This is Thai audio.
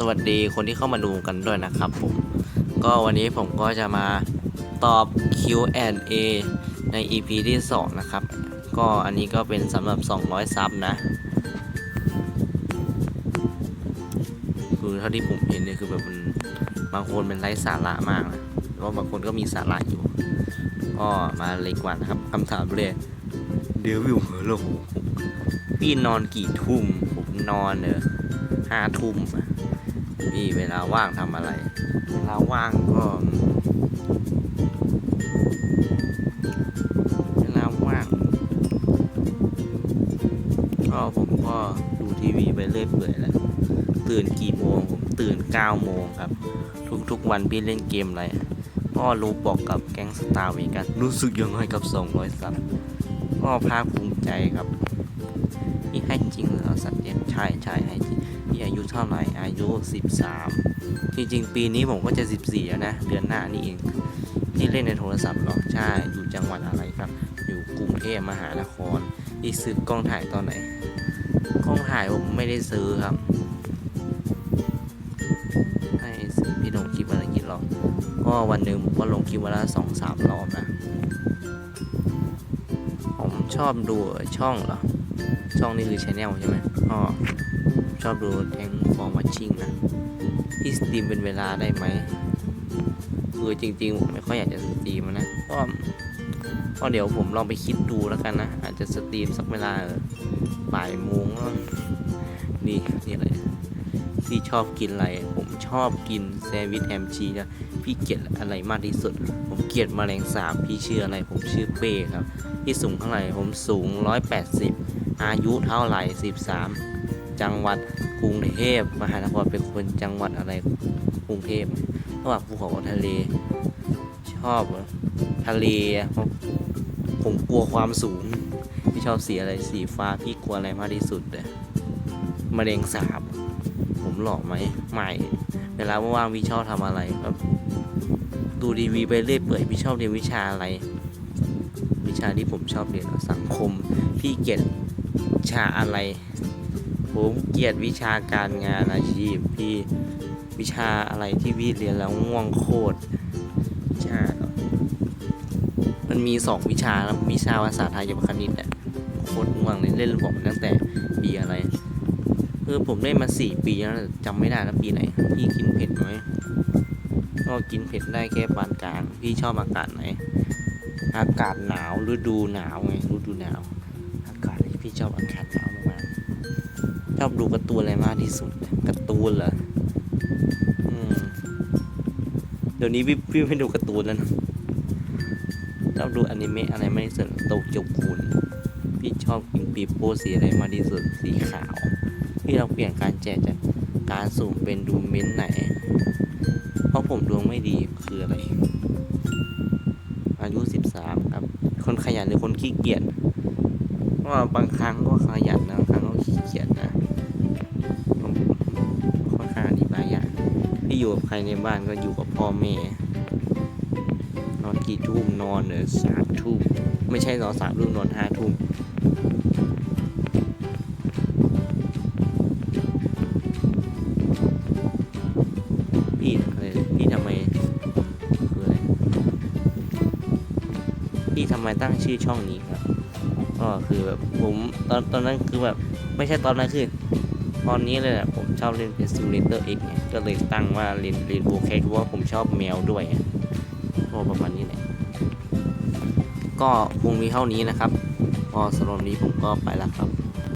สวัสดีคนที่เข้ามาดูกันด้วยนะครับผม ก็วันนี้ผมก็จะมาตอบ Q&A ใน EP ที่ 2 นะครับ ก็อันนี้ก็เป็นสำหรับ 200 ซับนะ คือเท่าที่ผมเห็นเนี่ยคือแบบมันบางคนเป็นไร้สาระมากนะแล้วบางคนก็มีสาระอยู่ ก็มาเลยกว่านะครับคำถามเลยเดวิลฮัลโหลพี่นอนกี่ทุ่ม ผมนอนเนอะห้าทุ่มอะ พี่เวลาว่างทำอะไร เวลาว่างก็ เวลาว่าง ก็ผมก็ดูทีวีไปเรื่อยเปื่อยแหละ ตื่นกี่โมง ผมตื่น 9 โมงครับ ทุกๆวันพี่เล่นเกมอะไรก็รู้บอกกับแก๊งสตาร์เวกัน รู้สึกยังไงกับ 200ซับก็ภาคภูมิใจครับพี่ให้จริงเหรอสัตว์เลี้ยงใช่ใช่ให้จริง พี่อายุเท่าไหร่อายุ 13 จริงๆ ปีนี้ผมก็จะ 14 แล้วนะ เดือนหน้านี่เองที่เล่นในโทรศัพท์เหรอใช่อยู่จังหวัดอะไรครับ อยู่กรุงเทพมหานครพี่ซื้อกล้องถ่ายตอนไหน กล้องถ่ายผมไม่ได้ซื้อครับให้ซื้อพี่ลงคลิปอะไรกินหรอกก็วันหนึ่งผมก็ลงคลิปวันละสองสามรอบนะ ผมชอบดูช่องเหรอช่องนี้คือชแนลใช่ไหมอ๋อ ชอบดูแทงฟอร์มวัชชิ่งนะพี่สตรีมเป็นเวลาได้ไหมคือจริงๆผมไม่ค่อยอยากจะสตรีมนะก็ก็เดี๋ยวผมลองไปคิดดูแล้วกันนะ อาจจะสตรีมสักเวลาบ่ายโมงแล้วนี่นี่อะไรพี่ชอบกินอะไร ผมชอบกินแซนด์วิชแฮมชีสนะพี่เกลียดอะไรมากที่สุด ผมเกลียดแมลงสาบพี่ชื่ออะไร ผมชื่อเป้ครับ พี่สูงเท่าไหร่ผมสูง 180 อายุเท่าไหร่ 13 จังหวัดกรุงเทพมหานครเป็นคนจังหวัดอะไรกรุงเทพระหว่างภูเขากับทะเล ชอบทะเลผมกลัวความสูงพี่ชอบสีอะไรสีฟ้าพี่กลัวอะไรมากที่สุดเลยมะเร็งสาบ ผมหล่อไหมไม่ เวลาว่างๆพี่ชอบทำอะไรแบบดูดีวีไปเรื่อยเปื่อยพี่ชอบเรียนวิชาอะไร วิชาที่ผมชอบเรียนสังคม พี่เกลียดชาอะไร ผมเกลียดวิชาการงานอาชีพพี่วิชาอะไรที่พี่เรียนแล้วง่วงโคตรวิชามันมีสองวิชาครับวิชาภาษาไทยกับคณิตอะโคตรง่วงเลยเล่นผมตั้งแต่ปีอะไรคือผมเล่นมาสี่ปีแล้วจำไม่ได้แล้วปีไหน พี่กินเผ็ดไหมก็กินเผ็ดได้แค่ปานกลางพี่ชอบอากาศไหน อากาศหนาวฤดูหนาวไงฤดูหนาว อากาศที่พี่ชอบอากาศหนาว ชอบดูการ์ตูนอะไรมากที่สุดการ์ตูนเหรอเดี๋ยวนี้พี่พี่ไม่ดูการ์ตูนแล้วนะชอบดูอนิเมะอะไรมากที่สุดโตเกียวคูนพี่ชอบกินปีโป้สีอะไรมากที่สุดสีขาวพี่เราเปลี่ยนการแจกจากการสุ่มเป็นดูเม้นท์ไหน เพราะผมดวงไม่ดีคืออะไร อายุ 13 ครับ คนขยันหรือคนขี้เกียจว่าบางครั้งก็ขยันนะ อยู่กับใครในบ้านก็อยู่กับพ่อแม่ นอนกี่ทุ่มนอนเนอสามทุ่มไม่ใช่นอนสามทุ่มนอนห้าทุ่มพี่อะไรพี่ทำไมคืออะไรพี่ทำไมตั้งชื่อช่องนี้ครับก็คือแบบผมตอนตอนนั้นคือแบบไม่ใช่ตอนนั้นคือ ตอนนี้เลยแหละผมชอบเล่นเป็นซิมูเลเตอร์เอ็กไงก็เลยตั้งว่าเล่นเล่นโบเคเพราะว่าผมชอบแมวด้วยไงก็ประมาณนี้แหละก็คงมีเท่านี้นะครับพอสำหรับนนี้ผมก็ไปแล้วครับ